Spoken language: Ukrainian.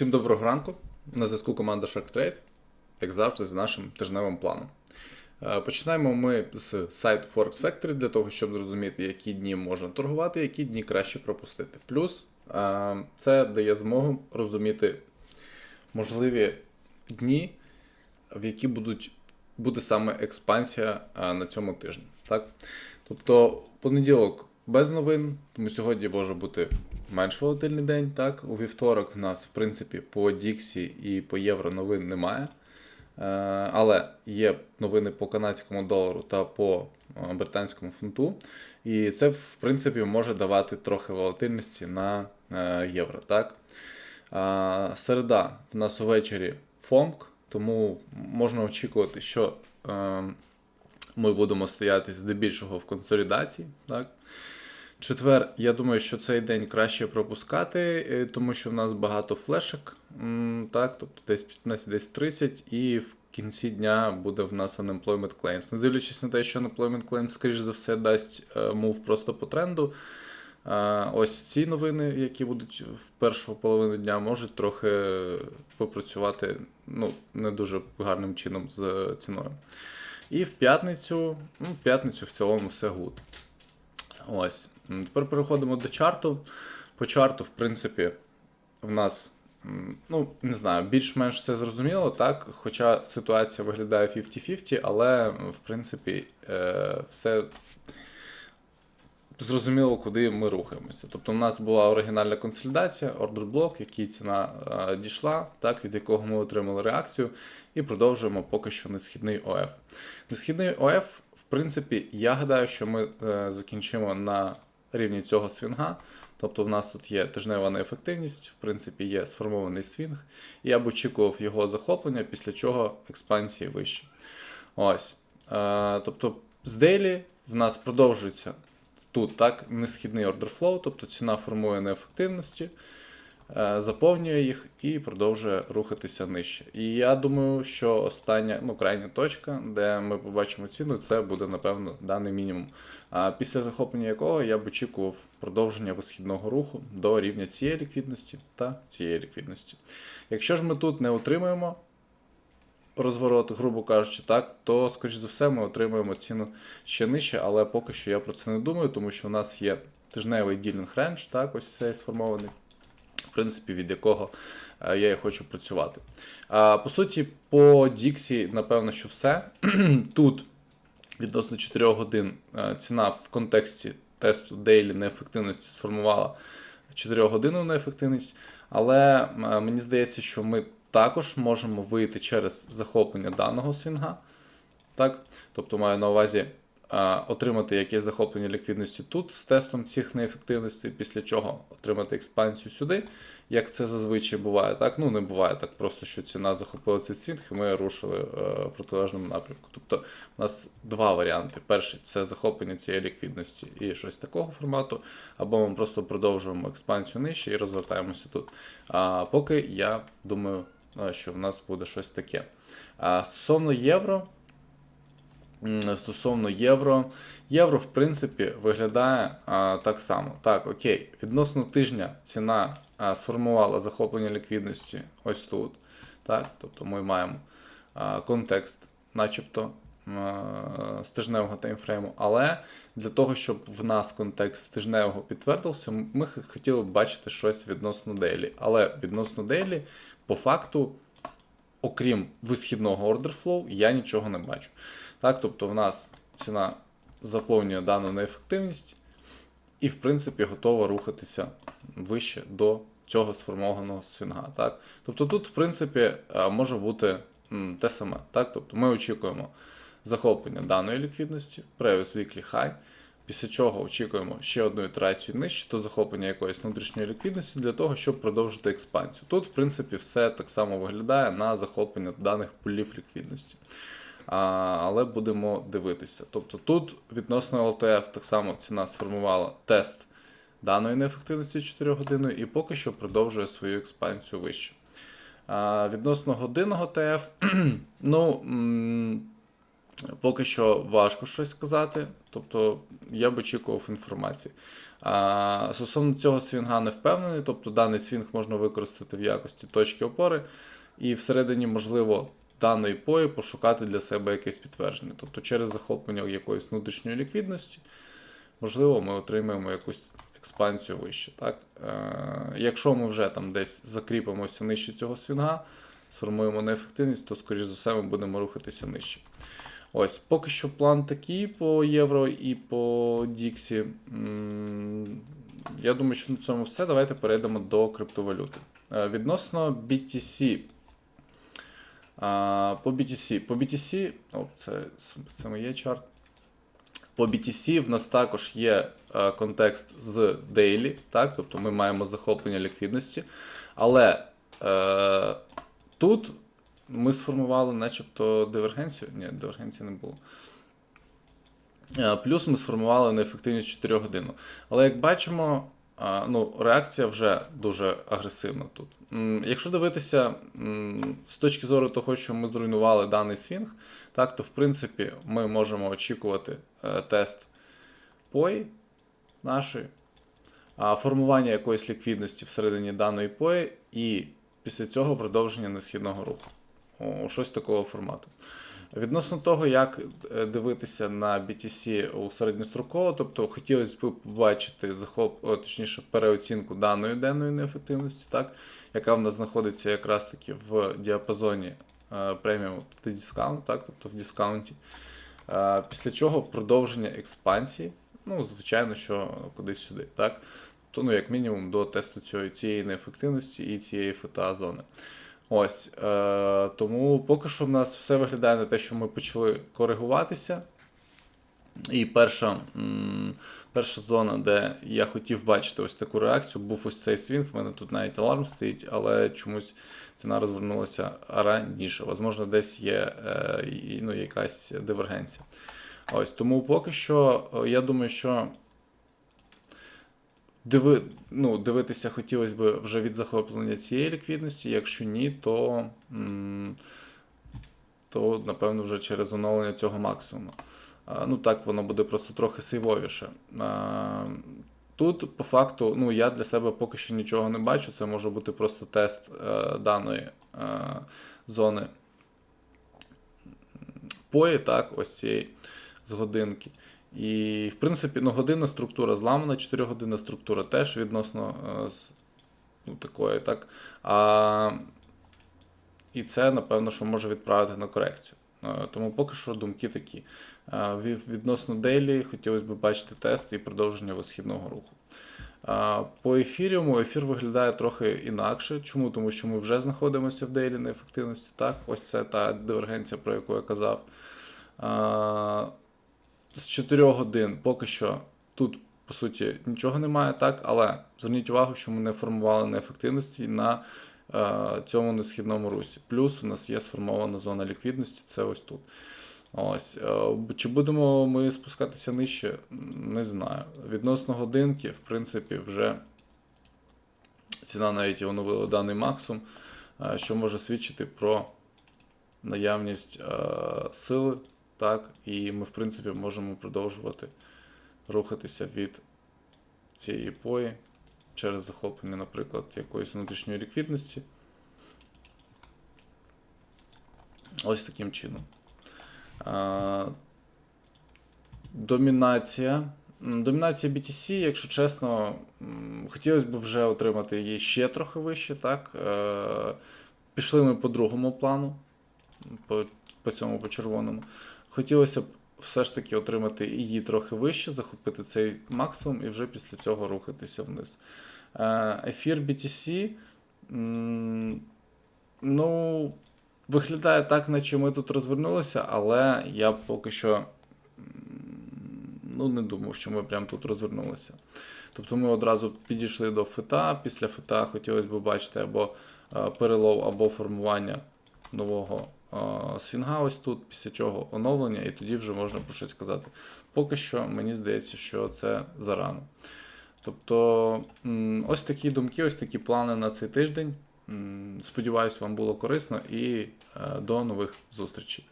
Всім доброго ранку. На зв'язку команда Shark Trade, як завжди, з нашим тижневим планом. Е, Починаємо ми з сайту Forex Factory для того, щоб зрозуміти, які дні можна торгувати, які дні краще пропустити. Плюс е, це дає змогу розуміти можливі дні, в які будуть, буде саме експансія е, на цьому тижні. Так? Тобто, понеділок без новин, тому сьогодні може бути менш волатильний день. Так? У вівторок в нас, в принципі, по Діксі і по євро новин немає. Е, Але є новини по канадському долару та по е, британському фунту. І це, в принципі, може давати трохи волатильності на е, євро. Так? Середа в нас увечері фонк, тому можна очікувати, що ми будемо стояти здебільшого в консолідації. Так? Четвер, я думаю, що цей день краще пропускати, е, тому що в нас багато флешок, так, тобто десь 15, десь 30, і в кінці дня буде в нас unemployment claims. Не дивлячись на те, що unemployment claims, скоріш за все, дасть е, мув просто по тренду. Ось ці новини, які будуть в першу половину дня, можуть трохи попрацювати ну, не дуже гарним чином з ціною. І в п'ятницю, ну, в п'ятницю в цілому все гуд. Ось. Тепер переходимо до чарту. По чарту, в принципі, в нас, ну, не знаю, більш-менш все зрозуміло, так? Хоча ситуація виглядає 50-50, але, в принципі, е, все зрозуміло, куди ми рухаємося. Тобто, у нас була оригінальна консолідація, ордер блок, який ціна е, дійшла, так, від якого ми отримали реакцію, і продовжуємо поки що несхідний ОФ. Несхідний ОФ, в принципі, я гадаю, що ми е, закінчимо на рівні цього свінга. Тобто в нас тут є тижнева неефективність, в принципі, є сформований свінг. І я б очікував його захоплення, після чого експансії вище. Ось. Е, тобто з дейлі в нас продовжується тут так, несхідний ордерфлоу, тобто ціна формує неефективності, заповнює їх і продовжує рухатися нижче. І я думаю, що остання, ну, крайня точка, де ми побачимо ціну, це буде, напевно, даний мінімум. А після захоплення якого я б очікував продовження висхідного руху до рівня цієї ліквідності та цієї ліквідності. Якщо ж ми тут не отримаємо розворот, грубо кажучи, так, то, скоріш за все, ми отримаємо ціну ще нижче, але поки що я про це не думаю, тому що у нас є тижневий ділінг рендж, так, ось цей сформований, в принципі, від якого е, я і хочу працювати. По суті, по Dixie, напевно, що все. Тут відносно 4 годин е, ціна в контексті тесту Daily неефективності сформувала 4 годинну неефективність, але е, мені здається, що ми також можемо вийти через захоплення даного свінга. Так? Тобто маю на увазі отримати якесь захоплення ліквідності тут з тестом цих неефективностей, після чого отримати експансію сюди, як це зазвичай буває. Так? Ну, не буває так просто, що ціна захопила цей свінг, і ми рушили е, в протилежному напрямку. Тобто у нас два варіанти. Перший це захоплення цієї ліквідності і щось такого формату, або ми просто продовжуємо експансію нижче і розвертаємося тут. А поки я думаю, е, що в нас буде щось таке. А стосовно євро. Стосовно євро, євро, в принципі, виглядає а, так само. Так, окей, відносно тижня ціна а, сформувала захоплення ліквідності ось тут. Так, тобто ми маємо а, контекст, начебто а, з тижневого таймфрейму. Але для того, щоб в нас контекст тижневого підтвердився, ми хотіли б бачити щось відносно дейлі. Але відносно дейлі, по факту, окрім висхідного flow, я нічого не бачу. Так, тобто в нас ціна заповнює дану неефективність і, в принципі, готова рухатися вище до цього сформованого свінга. Так? Тобто тут, в принципі, е, може бути те саме. Так? Тобто ми очікуємо захоплення даної ліквідності, previous weekly high, після чого очікуємо ще одну ітерацію нижче, то захоплення якоїсь внутрішньої ліквідності для того, щоб продовжити експансію. Тут, в принципі, все так само виглядає на захоплення даних полів ліквідності. Але будемо дивитися. Тобто тут відносно LTF так само ціна сформувала тест даної неефективності 4 години і поки що продовжує свою експансію вище. Відносно годинного ТФ, ну. Поки що важко щось сказати, тобто я б очікував інформації. А, стосовно цього свінга не впевнений, тобто даний свінг можна використати в якості точки опори, і всередині, можливо, даної пої пошукати для себе якесь підтвердження. Тобто через захоплення якоїсь внутрішньої ліквідності, можливо, ми отримаємо якусь експансію вище. Так? Е, якщо ми вже там десь закріпимося нижче цього свінга, сформуємо неефективність, то, скоріш за все, ми будемо рухатися нижче. Ось, поки що план такий по євро і по Діксі. Я думаю, що на цьому все. Давайте перейдемо до криптовалюти. Е, Відносно BTC. А, По BTC. По BTC, о, це, це моє чарт. По BTC в нас також є е, контекст з Daily, так? тобто ми маємо захоплення ліквідності. Але е, тут ми сформували начебто дивергенцію. Ні, дивергенції не було. Е, Плюс ми сформували неефективність 4 годину. Але як бачимо, ну, реакція вже дуже агресивна тут. Якщо дивитися з точки зору того, що ми зруйнували даний свінг, так, то в принципі ми можемо очікувати е, тест пої нашої, формування якоїсь ліквідності всередині даної пої, і після цього продовження несхідного руху. Щось такого формату. Відносно того, як е, дивитися на BTC у середньостроково, тобто хотілося б побачити захоп, точніше, переоцінку даної денної неефективності, так, яка в нас знаходиться якраз таки в діапазоні е, преміум та дискаунт, так, тобто в дискаунті. Е, після чого продовження експансії, ну, звичайно, що кудись сюди, так? То, ну, як мінімум, до тесту цієї, цієї неефективності і цієї ФТА зони. Ось. Е, тому поки що в нас все виглядає на те, що ми почали коригуватися. І перша, м, перша зона, де я хотів бачити ось таку реакцію, був ось цей свінг. В мене тут навіть аларм стоїть, але чомусь ціна розвернулася раніше. Возможно, десь є е, ну, якась дивергенція. Ось тому поки що, е, я думаю, що диви, ну, дивитися хотілося б вже від захоплення цієї ліквідності. Якщо ні, то, то напевно вже через оновлення цього максимуму. Ну так, воно буде просто трохи сейвовіше. Тут, по факту, ну я для себе поки що нічого не бачу. Це може бути просто тест е, даної е, зони пої, так, ось цієї з годинки. І, в принципі, ну, годинна структура зламана, 4 годинна структура теж відносно е, ну, такої, так. А, і це, напевно, що може відправити на корекцію. Е, Тому поки що думки такі. Е, Відносно Дейлі хотілося б бачити тест і продовження висхідного руху. По ефіріуму ефір виглядає трохи інакше. Чому? Тому що ми вже знаходимося в дейлі неефективності. Так, ось це та дивергенція, про яку я казав. З 4 годин поки що тут, по суті, нічого немає, так, але зверніть увагу, що ми не формували неефективності на е, цьому несхідному русі. Плюс у нас є сформована зона ліквідності, це ось тут. Ось. е, Чи будемо ми спускатися нижче? Не знаю. Відносно годинки, в принципі, вже ціна навіть оновила даний максимум, е, що може свідчити про наявність е, сили. Так, і ми, в принципі, можемо продовжувати рухатися від цієї пої через захоплення, наприклад, якоїсь внутрішньої ліквідності. Ось таким чином. Домінація. Домінація BTC, якщо чесно, хотілося б вже отримати її ще трохи вище, так? Е, Пішли ми по другому плану, по, по цьому по червоному. Хотілося б все ж таки отримати її трохи вище, захопити цей максимум і вже після цього рухатися вниз. Е, Ефір BTC. Ну, виглядає так, наче ми тут розвернулися, але я поки що ну, не думав, що ми прямо тут розвернулися. Тобто ми одразу підійшли до фита. Після фита хотілося б бачити або е, перелов, або формування нового свінга ось тут, після чого оновлення, і тоді вже можна про щось сказати. Поки що мені здається, що це зарано. Тобто, ось такі думки, ось такі плани на цей тиждень. Сподіваюсь, вам було корисно і е, до нових зустрічей.